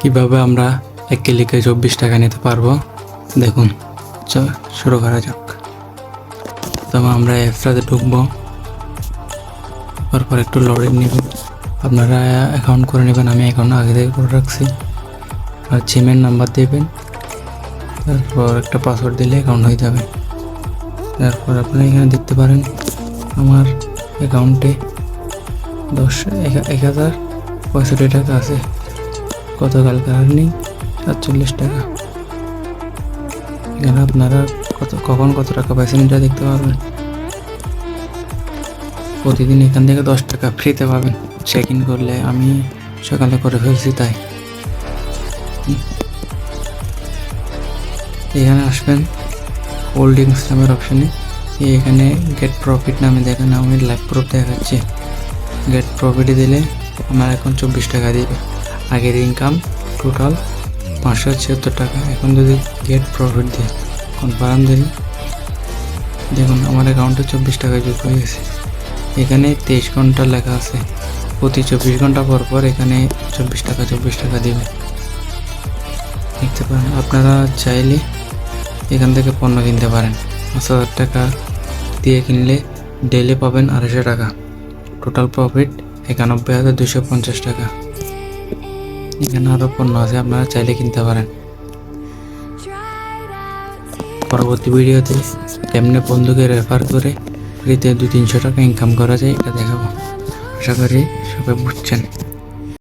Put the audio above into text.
কীভাবে আমরা এক ক্লিকে চব্বিশ টাকা নিতে পারব? দেখুন শুরু করা যাক। তবে আমরা অ্যাপসটাতে ঢুকবো। তারপর একটু লোডিং নেব। আপনারা অ্যাকাউন্ট করে নেবেন, আমি অ্যাকাউন্ট আগে থেকে করে রাখছি। আর জিমের নাম্বার দেবেন। তারপর একটা পাসওয়ার্ড দিলে অ্যাকাউন্ট হয়ে যাবে। তারপর আপনারা এখানে দেখতে পারেন, আমার অ্যাকাউন্টে দশ এক হাজার পঁয়ষট্টি টাকা আছে। গতকালকার আর্নিং সাতচল্লিশ টাকা। এখানে আপনারা কত, কখন কত টাকা পাইছেন এটা দেখতে পারবেন প্রতিদিন এখান থেকে দশ টাকা ফ্রিতে পাবেন। চেক ইন করলে আমি সকালে করে ফেলছি তাই। এখানে আসবেন হোল্ডিংস নামের অপশানে এখানে গেট প্রফিট নামে দেখেন, আমি লাইভ প্রুফ দেখাচ্ছি। গেট প্রফিটে দিলে আমার এখন চব্বিশ টাকা দিবে। আগের ইনকাম টোটাল পাঁচশো ছিয়াত্তর টাকা। এখন যদি গেট প্রফিট দিই কনফার্ম দিলে দেখুন, আমার অ্যাকাউন্টে চব্বিশ টাকা যোগ হয়ে গেছে। এখানে তেইশ ঘণ্টা লেখা আছে। প্রতি চব্বিশ ঘণ্টা পর পর এখানে চব্বিশ টাকা চব্বিশ টাকা দিবে। দেখতে পারেন, আপনারা চাইলে এখান থেকে পণ্য কিনতে পারেন। পাঁচ হাজার টাকা দিয়ে কিনলে ডেলি পাবেন আড়াইশো টাকা। টোটাল প্রফিট একানব্বই হাজার দুশো পঞ্চাশ টাকা। এখানে আরও পণ্য আছে, আপনারা চাইলে কিনতে পারেন। পরবর্তী ভিডিওতে কেমনে বন্ধুকে রেফার করে ফ্রিতে দু তিনশো টাকা ইনকাম করা যায়, এটা দেখাবো। আশা করি সবাই বুঝছেন।